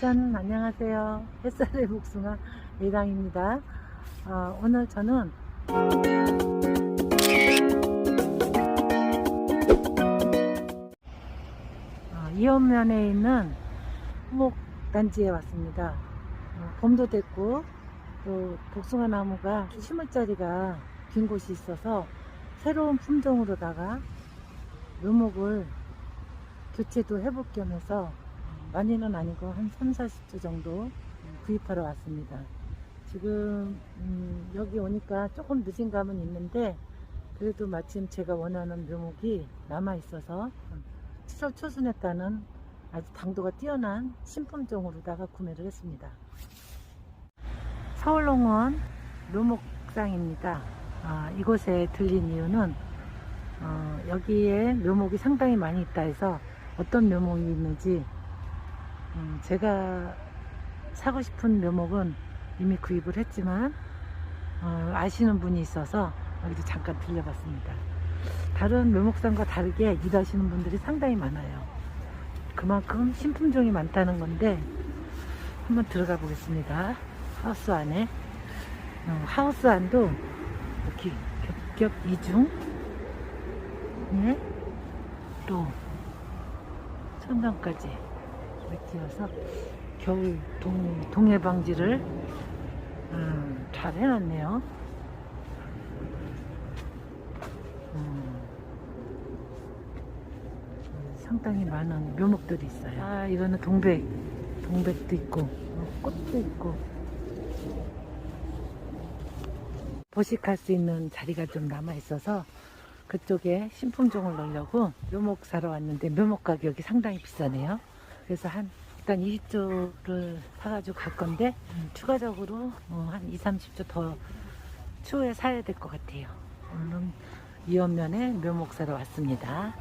짠 안녕하세요. 햇살의 복숭아 예당입니다. 어, 오늘 저는 어, 이원면에 있는 후목단지에 왔습니다. 어, 봄도 됐고 또 복숭아 나무가 심을 자리가 빈 곳이 있어서 새로운 품종으로다가 묘목을 교체도 해볼 겸 해서 많이는 아니고 한 3, 40주 정도 구입하러 왔습니다. 지금 음, 여기 오니까 조금 늦은 감은 있는데 그래도 마침 제가 원하는 묘목이 남아 있어서 7월 초순에 따는 아주 당도가 뛰어난 신품종으로다가 구매를 했습니다. 서울농원 묘목상입니다. 아, 이곳에 들린 이유는 어, 여기에 묘목이 상당히 많이 있다 해서 어떤 묘목이 있는지 음, 제가 사고 싶은 묘목은 이미 구입을 했지만 어, 아시는 분이 있어서 여기도 잠깐 들려봤습니다. 다른 묘목상과 다르게 일하시는 분들이 상당히 많아요. 그만큼 신품종이 많다는 건데 한번 들어가 보겠습니다. 하우스 안에 어, 하우스 안도 이렇게 겹겹 이중 네? 또 천장까지 해서 겨울 동, 동해 방지를 음, 잘 해놨네요. 음, 상당히 많은 묘목들이 있어요. 아, 이거는 동백, 동백도 있고, 어, 꽃도 있고. 보식할 수 있는 자리가 좀 남아 있어서 그쪽에 신품종을 넣으려고 묘목 사러 왔는데 묘목 가격이 상당히 비싸네요. 그래서 한 일단 20조를 사가지고 갈 건데 음, 추가적으로 어, 한 2, 30조 더 추후에 사야 될 것 같아요. 오늘은 이원면에 묘목 사러 왔습니다.